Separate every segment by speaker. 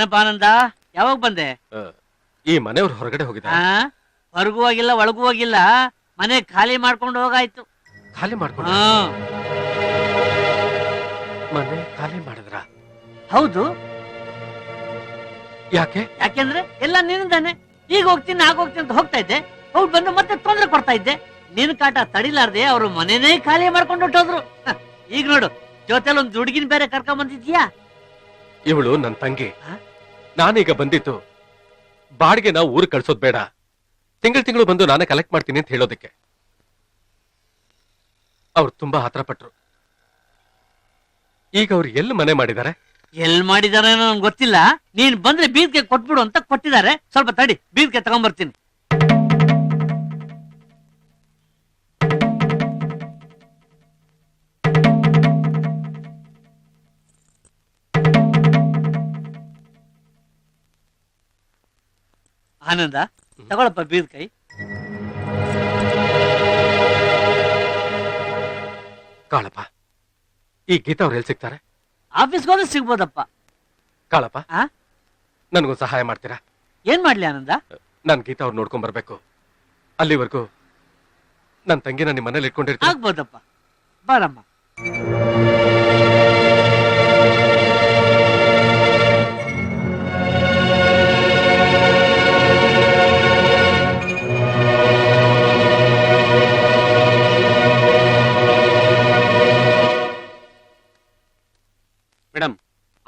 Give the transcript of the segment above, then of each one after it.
Speaker 1: ಏನಪ್ಪ ಆನಂದ? ಯಾವಾಗ ಬಂದೆ?
Speaker 2: ಈ ಮನೆಯವ್ರು ಹೊರಗಡೆ ಹೋಗಿದ
Speaker 1: ಹೊರಗೂ ಹೋಗಿಲ್ಲ ಒಳಗೂ ಹೋಗಿಲ್ಲ ಮನೆ ಖಾಲಿ ಮಾಡ್ಕೊಂಡು ಹೋಗಾಯ್ತು.
Speaker 2: ಖಾಲಿ ಮಾಡ್ಕೊಂಡು ಮನೆ ಖಾಲಿ ಮಾಡಿದ್ರ?
Speaker 1: ಹೌದು.
Speaker 2: ಯಾಕೆ?
Speaker 1: ಯಾಕೆಂದ್ರೆ ಎಲ್ಲ ನಿನ್ನದಾನೆ ಈಗ ಹೋಗ್ತೀನಿ ಆಗ ಹೋಗ್ತೀನಿ ಅಂತ ಹೋಗ್ತಾ ಇದ್ದೆ. ಅವ್ರು ಬಂದು ಮತ್ತೆ ತೊಂದ್ರೆ ಕೊಡ್ತಾ ಇದ್ದೆ. ನಿನ್ ಕಾಟ ತಡಿಲಾರ್ದೆ ಅವ್ರ ಮನೆನೇ ಖಾಲಿ ಮಾಡ್ಕೊಂಡು ಹೊಟ್ಟೋದ್ರು ಈಗ ನೋಡು ಜೊತೆಲಿ ಒಂದ್ ದುಡುಗಿನ ಬೇರೆ ಕರ್ಕೊಂಡ್ ಬಂದಿದ್ಯಾ
Speaker 2: ಇವಳು ನನ್ ತಂಗಿ? ನಾನೀಗ ಬಂದಿತ್ತು ಬಾಡಿಗೆ ನಾವು ಊರು ಕಳ್ಸೋದ್ ಬೇಡ. ತಿಂಗಳು ತಿಂಗಳು ಬಂದು ನಾನೇ ಕಲೆಕ್ಟ್ ಮಾಡ್ತೀನಿ ಅಂತ ಹೇಳೋದಕ್ಕೆ. ಅವ್ರು ತುಂಬಾ ಹತ್ರ ಪಟ್ರು. ಈಗ ಅವ್ರು ಎಲ್ಲಿ ಮನೆ ಮಾಡಿದ್ದಾರೆ?
Speaker 1: ಎಲ್ ಮಾಡಿದಾರೆ ಗೊತ್ತಿಲ್ಲ. ನೀನ್ ಬಂದ್ರೆ ಬೀದ್ಗೆ ಕೊಟ್ಬಿಡು ಅಂತ ಕೊಟ್ಟಿದ್ದಾರೆ. ಸ್ವಲ್ಪ ತಡಿ, ಬೀದ್ಗೆ ತಗೊಂಡ್ಬರ್ತೀನಿ ಆನಂದ? ತಗೊಳಪ್ಪ ಬೀದ್ ಕೈ.
Speaker 2: ಕಾಳಪ್ಪ ಈ ಗೀತಾ ಅವ್ರು ಎಲ್ಲಿ ಸಿಗ್ತಾರೆ?
Speaker 1: ಆಫೀಸ್ಗೆ ಹೋದ್ರೆ ಸಿಗ್ಬೋದಪ್ಪ.
Speaker 2: ಕಾಳಪ್ಪ
Speaker 1: ಆ?
Speaker 2: ನನಗೂ ಸಹಾಯ ಮಾಡ್ತೀರಾ?
Speaker 1: ಏನ್ ಮಾಡ್ಲಿ ಆನಂದ?
Speaker 2: ನಾನ್ ಗೀತಾ ಅವ್ರು ನೋಡ್ಕೊಂಡ್ ಬರ್ಬೇಕು. ಅಲ್ಲಿವರೆಗೂ ನನ್ ತಂಗಿನ ನಿಮ್ಮ ಮನೇಲಿ ಇಟ್ಕೊಂಡಿರ್ತೀನಿ.
Speaker 1: ಆಗ್ಬೋದಪ್ಪ. ಬಾರಮ್ಮ.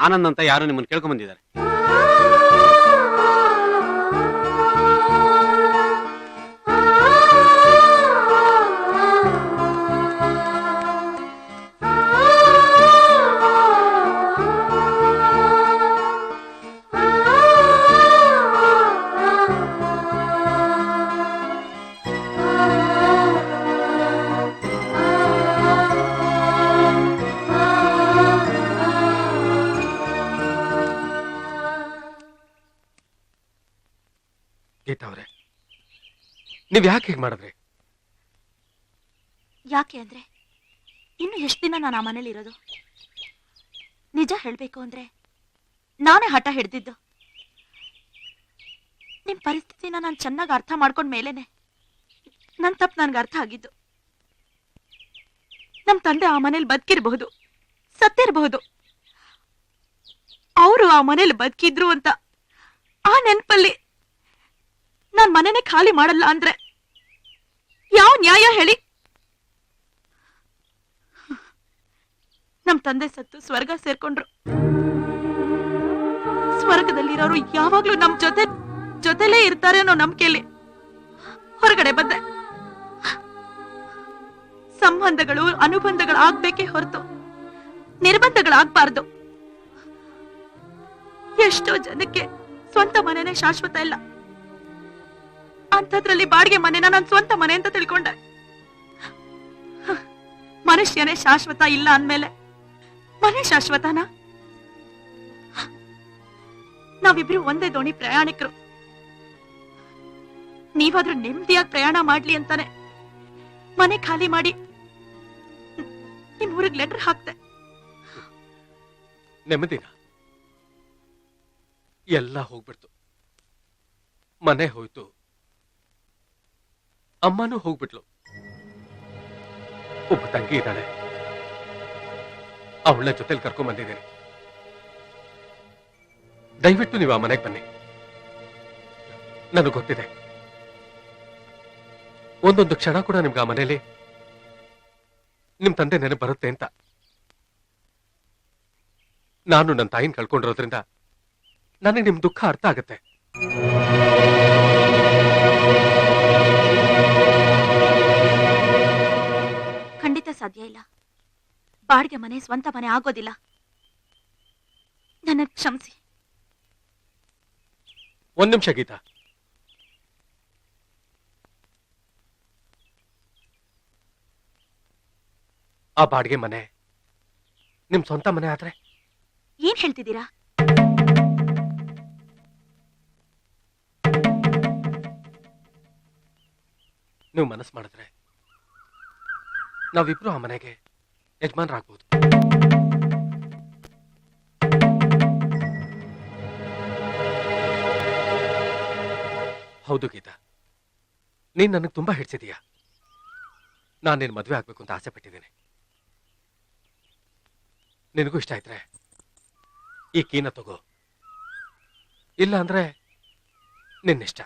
Speaker 3: ಆನಂದ್ ಅಂತ ಯಾರು ನಿಮ್ಮನ್ನು ಕೇಳ್ಕೊಂಡ್ ಬಂದಿದ್ದಾರೆ.
Speaker 2: ಅವ್ರೆ ನೀವ್ ಯಾಕೆ ಹೀಗೆ ಮಾಡಿದ್ರಿ?
Speaker 4: ಯಾಕೆ ಅಂದ್ರೆ, ಇನ್ನು ಎಷ್ಟು ದಿನ ನಾನು ಆ ಮನೇಲಿ ಇರೋದು? ನಿಜ ಹೇಳ್ಬೇಕು ಅಂದ್ರೆ, ನಾನೇ ಹಠ ಹಿಡ್ದಿದ್ದು. ನಿಮ್ ಪರಿಸ್ಥಿತಿನ ನಾನು ಚೆನ್ನಾಗಿ ಅರ್ಥ ಮಾಡ್ಕೊಂಡ್ ಮೇಲೇನೆ, ನನ್ ತಪ್ಪು ನನ್ಗೆ ಅರ್ಥ ಆಗಿದ್ದು. ನಮ್ ತಂದೆ ಆ ಮನೇಲಿ ಬದುಕಿರ್ಬಹುದು, ಸತ್ತಿರಬಹುದು. ಅವರು ಆ ಮನೇಲಿ ಬದುಕಿದ್ರು ಅಂತ ಆ ನೆನಪಲ್ಲಿ ನಾನ್ ಮನೆನೇ ಖಾಲಿ ಮಾಡಲ್ಲ ಅಂದ್ರೆ. ಯಾವ ನ್ಯಾಯ ಹೇಳಿ? ನಮ್ ತಂದೆ ಸತ್ತು, ಸ್ವರ್ಗ ಸೇರ್ಕೊಂಡ್ರು. ಸ್ವರ್ಗದಲ್ಲಿರೋರು ಯಾವಾಗ್ಲೂ ನಮ್ ಜೊತೆ, ಜೊತೆಲೇ ಇರ್ತಾರೆ ಅನ್ನೋ ನಂಬಿಕೆಯಲ್ಲಿ ಹೊರಗಡೆ ಬಂದೆ. ಸಂಬಂಧಗಳು ಅನುಬಂಧಗಳಾಗ್ಬೇಕೇ ಹೊರತು ನಿರ್ಬಂಧಗಳಾಗ್ಬಾರ್ದು. ಎಷ್ಟೋ ಜನಕ್ಕೆ ಸ್ವಂತ ಮನೆನೇ ಶಾಶ್ವತ ಇಲ್ಲ. ಅಂಥದ್ರಲ್ಲಿ ಬಾಡಿಗೆ ಮನೆನ ನನ್ನ ಸ್ವಂತ ಮನೆ ಅಂತ ತಿಳ್ಕೊಂಡೆ. ಮನುಷ್ಯನೇ ಶಾಶ್ವತ ಇಲ್ಲ ಅಂದ್ಮೇಲೆ ಮನೆ ಶಾಶ್ವತನಾ? ನಾವಿಬ್ರು ಒಂದೇ ದೋಣಿ ಪ್ರಯಾಣಿಕರು. ನೀವಾದ್ರೂ ನೆಮ್ಮದಿಯಾಗಿ ಪ್ರಯಾಣ ಮಾಡ್ಲಿ ಅಂತಾನೆ ಮನೆ ಖಾಲಿ ಮಾಡಿ ನಿಮ್ ಊರಿಗೆ ಲೆಟರ್ ಹಾಕ್ತೆ
Speaker 2: ನೆಮ್ಮದಿನ? ಎಲ್ಲ ಹೋಗ್ಬಿಡ್ತು. ಮನೆ ಹೋಯ್ತು. ಅಮ್ಮನೂ ಹೋಗ್ಬಿಟ್ಲು. ಒಬ್ಬ ತಂಗಿ ಇದ್ದಾಳೆ. ಅವಳ ಜೊತೆಲಿ ಕರ್ಕೊಂಡ್ ಬಂದಿದ್ದೀನಿ. ದಯವಿಟ್ಟು ನೀವು ಆ ಮನೆಗೆ ಬನ್ನಿ. ನನಗೆ ಗೊತ್ತಿದೆ. ಒಂದೊಂದು ಕ್ಷಣ ಕೂಡ ನಿಮ್ಗೆ ಆ ಮನೇಲಿ ನಿಮ್ ತಂದೆ ನೆನಪು ಬರುತ್ತೆ ಅಂತ. ನಾನು ನನ್ನ ತಾಯಿನ ಕಳ್ಕೊಂಡಿರೋದ್ರಿಂದ ನನಗೆ ನಿಮ್ ದುಃಖ ಅರ್ಥ ಆಗತ್ತೆ.
Speaker 4: ಸಾಧ್ಯ ಇಲ್ಲ. ಬಾಡಿಗೆ ಮನೆ ಸ್ವಂತ ಮನೆ ಆಗೋದಿಲ್ಲ. ನನ್ನ ಕ್ಷಮಿಸಿ.
Speaker 2: ಒಂದ್ ನಿಮಿಷ ಗೀತಾ. ಆ ಬಾಡಿಗೆ ಮನೆ ನಿಮ್ ಸ್ವಂತ ಮನೆ ಆದ್ರೆ?
Speaker 4: ಏನ್ ಹೇಳ್ತಿದ್ದೀರಾ?
Speaker 2: ನೀವು ಮನಸ್ಸು ಮಾಡಿದ್ರೆ ನಾವಿಬ್ರು ಆ ಮನೆಗೆ ಯಜಮಾನರಾಗ್ಬೋದು. ಹೌದು ಗೀತಾ. ನೀನ್ ನನಗೆ ತುಂಬಾ ಹಿಡ್ಸಿದೀಯಾ? ನಾನು ನಿನ್ನ ಮದುವೆ ಆಗ್ಬೇಕು ಅಂತ ಆಸೆ ಪಟ್ಟಿದ್ದೇನೆ. ನಿನಗೂ ಇಷ್ಟ ಆಯ್ತ್ರೆ ಈ ಕೀನ ತಗೋ. ಇಲ್ಲ ಅಂದ್ರೆ ನಿನ್ನಿಷ್ಟ.